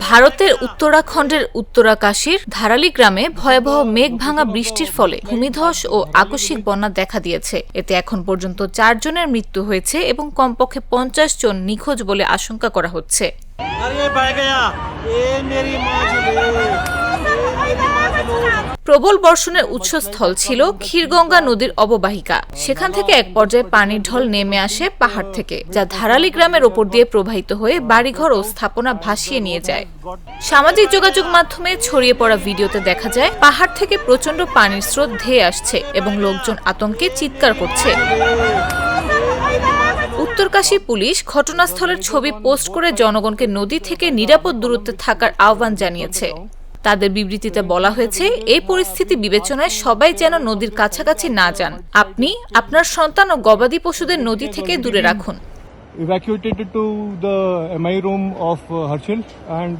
ভারতের উত্তরাখণ্ডের উত্তরাকাশীর ধারালি গ্রামে ভয়াবহ মেঘ ভাঙা বৃষ্টির ফলে ভূমিধস ও আকস্মিক বন্যা দেখা দিয়েছে। এতে এখন পর্যন্ত চারজনের মৃত্যু হয়েছে এবং কমপক্ষে পঞ্চাশ জন নিখোঁজ বলে আশঙ্কা করা হচ্ছে। अरे প্রবল বর্ষণের উৎসস্থল ছিল ক্ষীরগঙ্গা নদীর অববাহিকা। সেখান থেকে এক পর্যায়ে পানির ঢল নেমে আসে পাহাড় থেকে, যা ধারালি গ্রামের ওপর দিয়ে প্রবাহিত হয়ে বাড়িঘর ও স্থাপনা ভাসিয়ে নিয়ে যায়। সামাজিক যোগাযোগ মাধ্যমে ছড়িয়ে পড়া ভিডিওতে দেখা যায়, পাহাড় থেকে প্রচণ্ড পানির স্রোত ধেয়ে আসছে এবং লোকজন আতঙ্কে চিৎকার করছে। উত্তরকাশী পুলিশ ঘটনাস্থলের ছবি পোস্ট করে জনগণকে নদী থেকে নিরাপদ দূরত্বে থাকার আহ্বান জানিয়েছে। তাদের বিবৃতিতে বলা হয়েছে এই পরিস্থিতি বিবেচনায় সবাই যেন নদীর কাছাকাছি না যান। আপনি আপনার সন্তান ও গবাদি পশুদের নদী থেকে দূরে রাখুন। Evacuated to the MI room of uh, Harshil and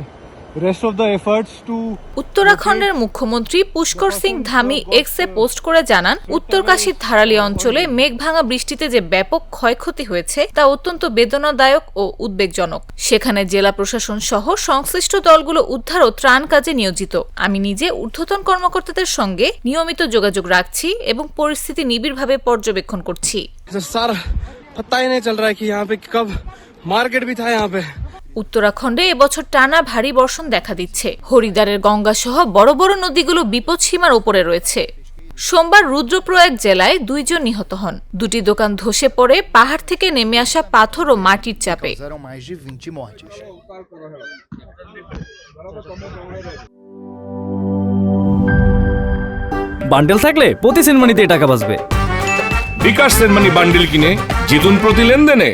উত্তরাখণ্ডের মুখ্যমন্ত্রী পুষ্কর সিং ধামি এক্সে পোস্ট করে জানান উত্তরকাশীর ধারালি অঞ্চলে মেঘভাঙা বৃষ্টিতে যে ব্যাপক ক্ষয়ক্ষতি হয়েছে তা অত্যন্ত বেদনাদায়ক ও উদ্বেগজনক। সেখানে জেলা প্রশাসন সহ সংশ্লিষ্ট দলগুলো উদ্ধার ও ত্রাণ কাজে নিয়োজিত। আমি নিজে ঊর্ধ্বতন কর্মকর্তাদের সঙ্গে নিয়মিত যোগাযোগ রাখছি এবং পরিস্থিতি নিবিড়ভাবে পর্যবেক্ষণ করছি। স্যার পাতা নেই চল রা কি মার্কেট ভি থা উত্তরাখণ্ডে এবছর টানা ভারী বর্ষণ দেখা দিচ্ছে। হরিদ্বারের গঙ্গাসহ বড় বড় নদীগুলো বিপদ সীমার ওপরে রয়েছে। সোমবার রুদ্রপ্রয়াগ জেলায় দুইজন নিহত হন। দুটি দোকান ধসে পড়ে পাহাড় থেকে নেমে আসা পাথর ও মাটির চাপে। বান্ডেল থাকলে প্রতি সেনমানিতে টাকা বাঁচবে। বিকাশ সেনমানি বান্ডেল কিনে জিতুন প্রতি লেনদেনে।